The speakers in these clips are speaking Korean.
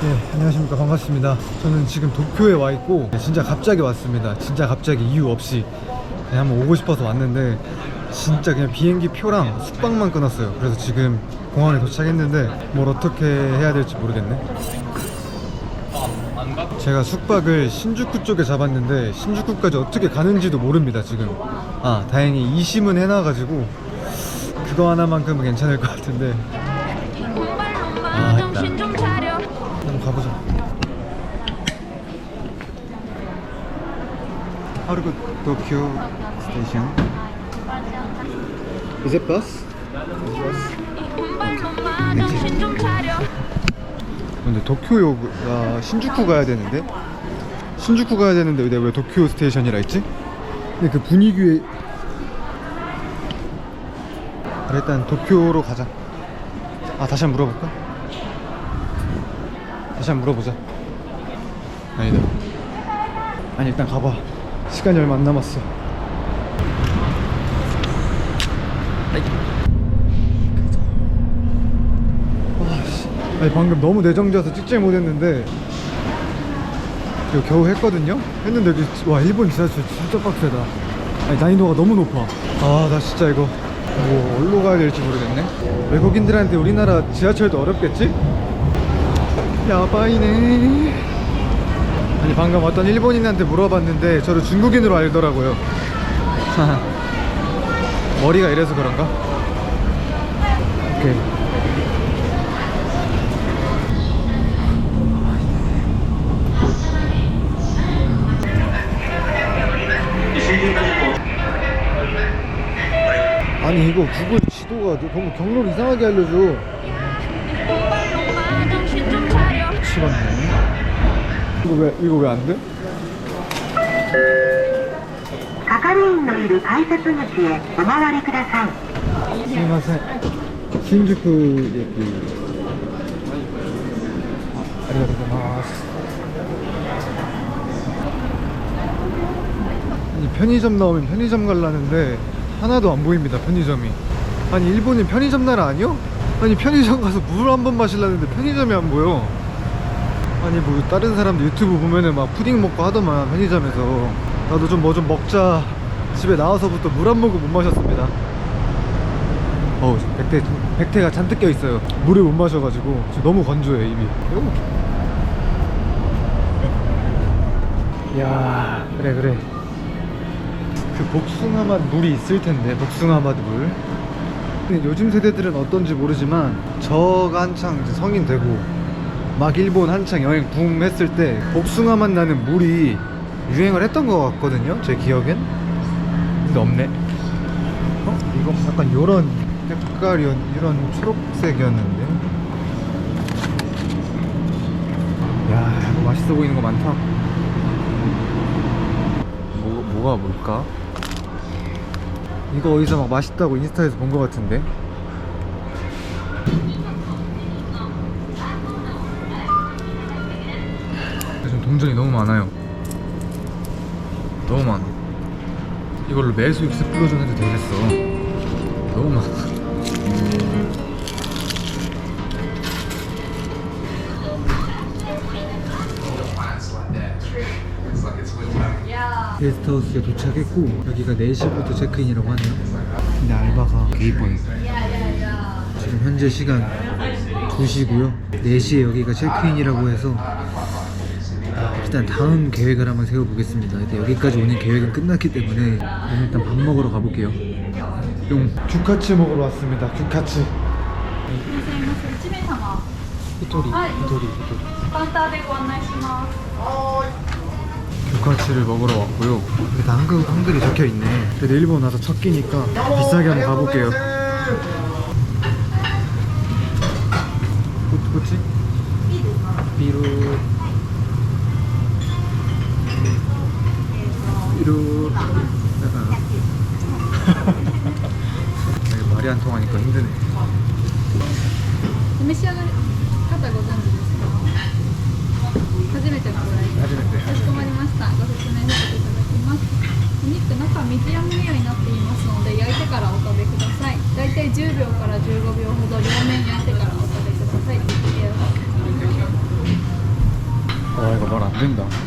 네, 안녕하십니까. 반갑습니다. 저는 지금 도쿄에 와 있고, 네, 진짜 갑자기 왔습니다. 진짜 갑자기 이유 없이. 그냥 한번 오고 싶어서 왔는데, 진짜 그냥 비행기 표랑 숙박만 끊었어요. 그래서 지금 공항에 도착했는데, 뭘 어떻게 해야 될지 모르겠네. 제가 숙박을 신주쿠 쪽에 잡았는데, 신주쿠까지 어떻게 가는지도 모릅니다, 지금. 아, 다행히 이심은 해놔가지고, 그거 하나만큼은 괜찮을 것 같은데, 아, 차려. 한번 가보자. 하루고 도쿄 스테이션. Is it bus? 근데 도쿄역가 신주쿠 가야 되는데 신주쿠 가야 되는데 내가 왜 도쿄 스테이션이라 했지? 근데 그 분위기에 그래, 일단 도쿄로 가자. 아 다시 한번 물어볼까? 다시 한번 물어보자. 아니다. 아니 일단 가봐. 시간이 얼마 안 남았어. 와씨. 아니 방금 너무 내정져서 찍지 못했는데 이거 겨우 했거든요? 했는데 와 일본 지하철 진짜 빡세다 아니 난이도가 너무 높아 아 나 진짜 이거 뭐 어디로 가야 될지 모르겠네 외국인들한테 우리나라 지하철도 어렵겠지? 야바이네. 아니 방금 어떤 일본인한테 물어봤는데 저를 중국인으로 알더라고요. 머리가 이래서 그런가? 오케이. 아니 이거 구글 지도가 너무 경로를 이상하게 알려줘 차려. 미치겠네 이거 왜 이거 왜 안 돼? 係員のいる改札口へお回りください 스미마셍 신주쿠駅ありがとうございます아니 편의점 나오면 편의점 갈라는데 하나도 안 보입니다 편의점이 아니 일본이 편의점 나라 아니요? 아니 편의점 가서 물 한 번 마시려는데 편의점이 안 보여 아니 뭐 다른 사람들 유튜브 보면은 막 푸딩 먹고 하더만 편의점에서. 나도 좀 뭐 좀 먹자. 집에 나와서부터 물 한 모금 못 마셨습니다. 어우 백태 백태가 잔뜩 껴 있어요. 물을 못 마셔가지고 너무 건조해 입이. 야 그래 그래. 그 복숭아맛 물이 있을 텐데 복숭아맛 물. 요즘 세대들은 어떤지 모르지만 저가 한창 성인 되고 막 일본 한창 여행 붐 했을 때 복숭아맛 나는 물이 유행을 했던 것 같거든요 제 기억엔. 근데 없네. 어? 이거 약간 요런 색깔이었 이런 초록색이었는데. 야 이거 맛있어 보이는 거 많다. 뭐, 뭐가 뭘까? 이거 어디서 막 맛있다고 인스타에서 본거 같은데 동전이 너무 많아요. 너무 많아. 이걸로 매수 익스플로전 해도 되겠어. 너무 많아. 게스트하우스에 도착했고 여기가 4시부터 체크인이라고 하네요. 근데 알바가 개이뻐요 지금 현재 시간 2시고요. 4시에 여기가 체크인이라고 해서 일단 다음 계획을 한번 세워보겠습니다 근데 여기까지 오는 계획은 끝났기 때문에 오늘 일단 밥 먹으러 가볼게요 용 규카치 먹으러 왔습니다 규카치 いらっしゃいませ。一名様。 히토리 히토리 히토리 カウンターでご案内します。 규카치를 먹으러 왔고요. 근데 한글, 한글이 적혀 있네. 근데 일본 와서 첫 끼니까 비싸게 한번 가볼게요. 고- 고치? 비루. 비루. 약간. 이게 말이 안 통하니까 힘드네. お召し上がり方ご存知ですか初めてのご来店 하지메때. かしこまりましたご説明させていただきますお肉中ミディアムレアになっていますので焼いてからお食べください大体10秒から15秒ほど両面焼いてからお食べください 이거 말 안 된다.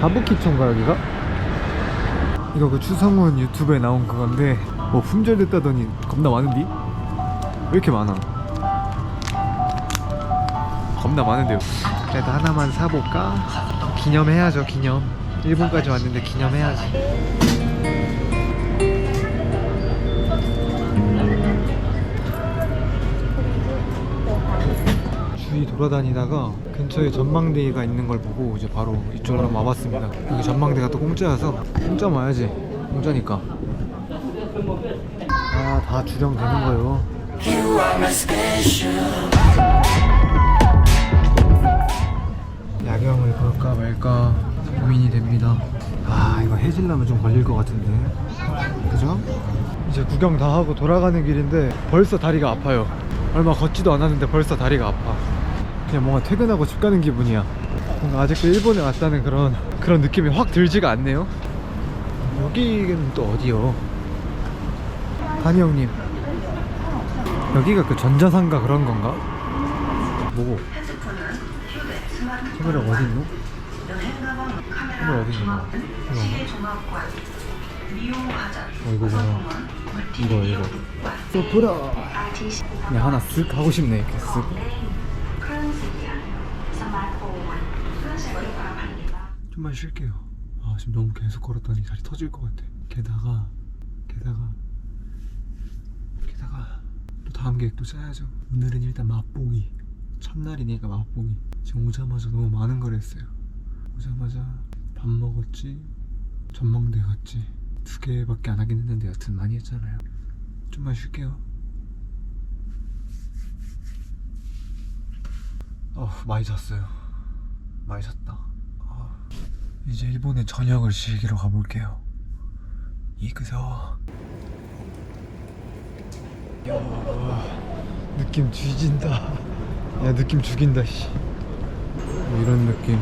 가부키초인가 여기가? 이거 그 추성훈 유튜브에 나온 그건데 뭐 품절됐다더니 겁나 많은디? 왜 이렇게 많아? 겁나 많은데요. 그래도 하나만 사볼까? 기념해야죠 기념. 일본까지 왔는데 기념해야지. 주위 돌아다니다가 근처에 전망대가 있는 걸 보고 이제 바로 이쪽으로 한번 와봤습니다. 여기 전망대가 또 공짜여서 공짜 와야지. 공짜니까. 아, 다 주령되는 거요. 야경을 볼까 말까 고민이 됩니다. 아, 이거 해질라면 좀 걸릴 것 같은데. 그죠? 이제 구경 다 하고 돌아가는 길인데 벌써 다리가 아파요. 얼마 걷지도 않았는데 벌써 다리가 아파. 그냥 뭔가 퇴근하고 집 가는 기분이야. 뭔가 아직도 일본에 왔다는 그런 그런 느낌이 확 들지가 않네요. 여기는 또 어디요? 다니 형님. 여기가 그 전자상가 그런 건가? 뭐고? 카메라 어디 있노? 카메라 어디 있노? 이거 어 이거구나 이거 이거 또 보라 그냥 하나 쓱 하고 싶네 이렇게 쓱 좀만 쉴게요. 아 지금 너무 계속 걸었더니 다리 터질 것 같아. 게다가 게다가 게다가 또 다음 계획도 짜야죠. 오늘은 일단 맛보기. 첫날이니까 맛보기. 지금 오자마자 너무 많은 걸 했어요. 오자마자 밥 먹었지? 전망대 갔지? 두 개밖에 안 하긴 했는데 여튼 많이 했잖아요. 좀만 쉴게요 어 많이 잤어요. 많이 잤다. 아, 이제 일본의 저녁을 즐기러 가볼게요. 이그서 느낌 뒤진다. 야 느낌 죽인다 씨. 뭐 이런 느낌.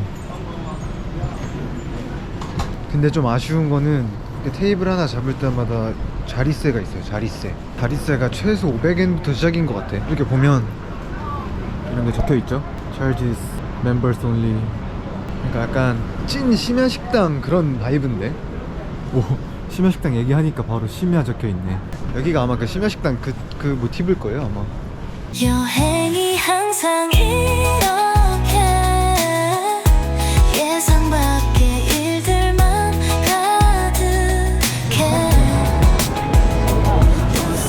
근데 좀 아쉬운 거는 테이블 하나 잡을 때마다 자리세가 있어요 자리세. 자리세가 최소 500엔부터 시작인 것 같아. 이렇게 보면 이런 게 적혀 있죠 Charges Members Only. 그러니까 약간 찐 심야 식당 그런 바이브인데? 오 심야 식당 얘기하니까 바로 심야 적혀 있네. 여기가 아마 그 심야 식당 그그 모티브일 거예요 아마. 여행이 항상 이렇게 예상 밖의 일들만 가득해.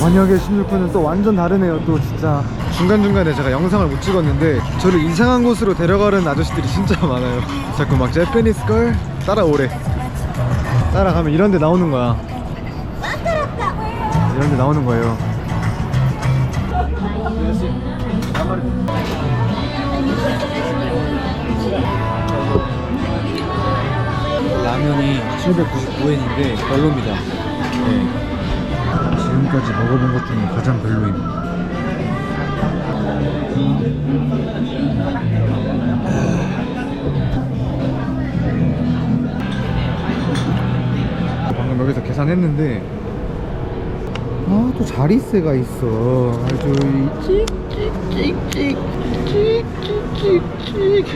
만약에 신주쿠는 또 완전 다르네요 또 진짜 중간중간에 제가 영상을 못 찍었는데 저를 이상한 곳으로 데려가는 아저씨들이 진짜 많아요 자꾸 막 제페니스 걸 따라오래 따라가면 이런 데 나오는 거야 이런 데 나오는 거예요 라면이 799엔인데 별로입니다 네. 지금까지 먹어본 것 중에 가장 별로임. 방금 여기서 계산했는데 아 또 자리세가 있어. 아주 찍찍찍찍찍찍찍찍.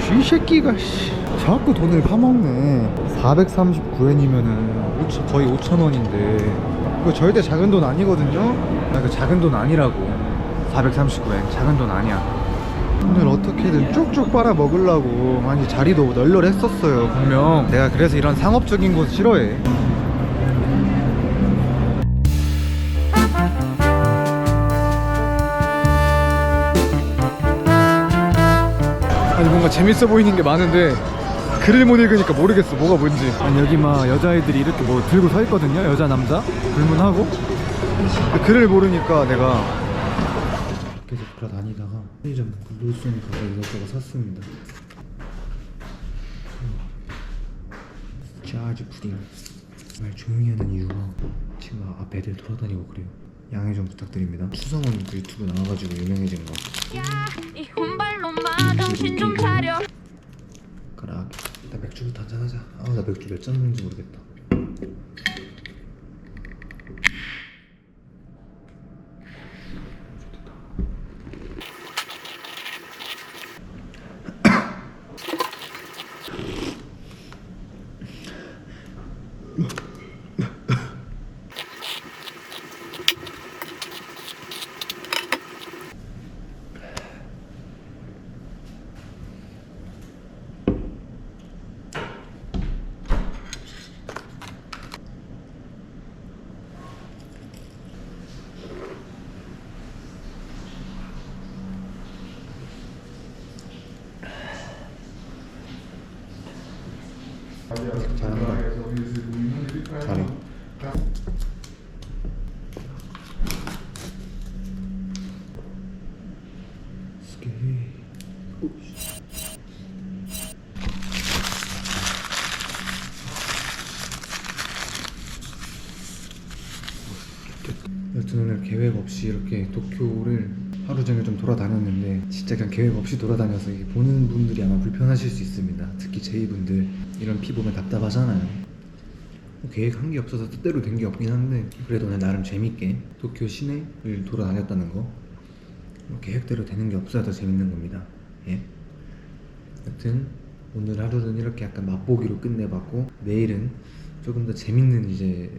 쥐새끼가 씨. 자꾸 돈을 파먹네. 439엔이면은 거의 5천원인데. 이거 절대 작은 돈 아니거든요? 나 그 작은 돈 아니라고 439엔 작은 돈 아니야. 오늘 어떻게든 쭉쭉 빨아 먹으려고 많이 자리도 널널했었어요 분명. 내가 그래서 이런 상업적인 곳 싫어해. 아니 뭔가 재밌어 보이는 게 많은데 글을 못 읽으니까 모르겠어 뭐가 뭔지. 아니 여기 막 여자애들이 이렇게 뭐 들고 서 있거든요 여자 남자? 불문하고? 글을 모르니까 내가 계속 돌아다니다가 편의점 로손 가서 이것저것 샀습니다. 짜즈 푸딩 말 조용히 하는 이유가 지금 앞에 애들 돌아다니고 그래요. 양해 좀 부탁드립니다. 추성원 그 유튜브 나와가지고 유명해진 거. 이 혼발로 마 정신 좀 차려. 가라. 일단 맥주부터 한잔하자. 아나 맥주 몇 잔 먹는지 모르겠다 查理。 하루 종일 좀 돌아다녔는데 진짜 그냥 계획 없이 돌아다녀서 보는 분들이 아마 불편하실 수 있습니다. 특히 제이분들 이런 피 보면 답답하잖아요. 뭐 계획한 게 없어서 뜻대로 된 게 없긴 한데 그래도 오늘 나름 재밌게 도쿄 시내를 돌아다녔다는 거뭐 계획대로 되는 게 없어야 더 재밌는 겁니다. 예. 여튼 오늘 하루는 이렇게 약간 맛보기로 끝내봤고 내일은 조금 더 재밌는 이제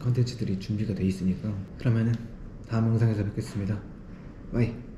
컨텐츠들이 준비가 돼 있으니까 그러면은 다음 영상에서 뵙겠습니다. 바이.